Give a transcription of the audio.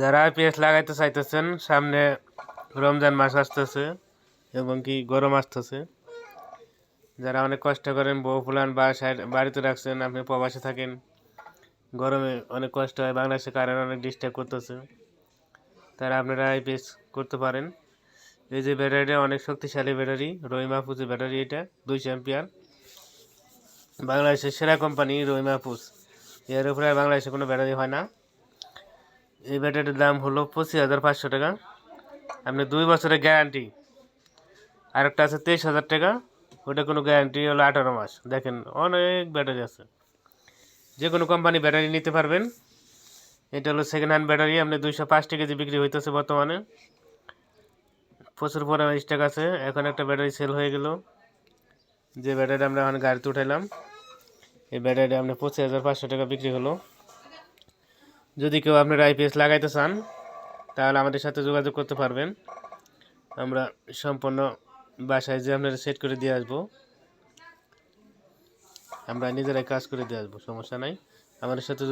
যারা আইপিএস লাগাইতে চাইতেছেন, সামনে রমজান মাস আসতেছে এবং কি গরম আসতেছে। যারা অনেক কষ্ট করেন, বউ ফুলান বাসায়, বাড়িতে রাখছেন, আপনি প্রবাসে থাকেন, গরমে অনেক কষ্ট হয়, বাংলাদেশে কারেন্ট অনেক ডিস্টার্ব করতেছে। তারা আপনারা আইপিএস করতে পারেন। এই যে ব্যাটারিটা অনেক শক্তিশালী ব্যাটারি, রই মাহফুজের ব্যাটারি এটা, দুইশো এম্পিয়ার বাংলাদেশের সেরা কোম্পানি রই মাহফুজ। এর উপরে বাংলাদেশে কোনো ব্যাটারি হয় না। এই ব্যাটারির দাম হলো পঁচিশ হাজার পাঁচশো টাকা। আপনি দুই বছরের গ্যারান্টি। আরেকটা আছে তেইশ হাজার টাকা। ওটা কোনো গ্যারান্টি হলো আঠারো মাস। দেখেন, অনেক ব্যাটারি আছে। যে কোনো কোম্পানি ব্যাটারি নিতে পারবেন। এটা হলো সেকেন্ড হ্যান্ড ব্যাটারি। আপনি দুইশো পাঁচ কেজি বিক্রি হইতেছে বর্তমানে। প্রচুর পরিমাণে স্টক আছে। এখন একটা ব্যাটারি সেল হয়ে গেল। যে ব্যাটারি আমরা এখন গাড়িতে উঠাইলাম, এই ব্যাটারি আপনার পঁচিশ হাজার পাঁচশো টাকা বিক্রি হলো। যদি কেউ আপনার আইপিএস লাগাইতে চান, তাহলে আমাদের সাথে যোগাযোগ করতে পারবেন। আমরা সম্পূর্ণ বাসায় যে আপনারা সেট করে দিয়ে আসব, আমরা নিজেরাই কাজ করে দিয়ে আসব, সমস্যা নাই। আমাদের সাথে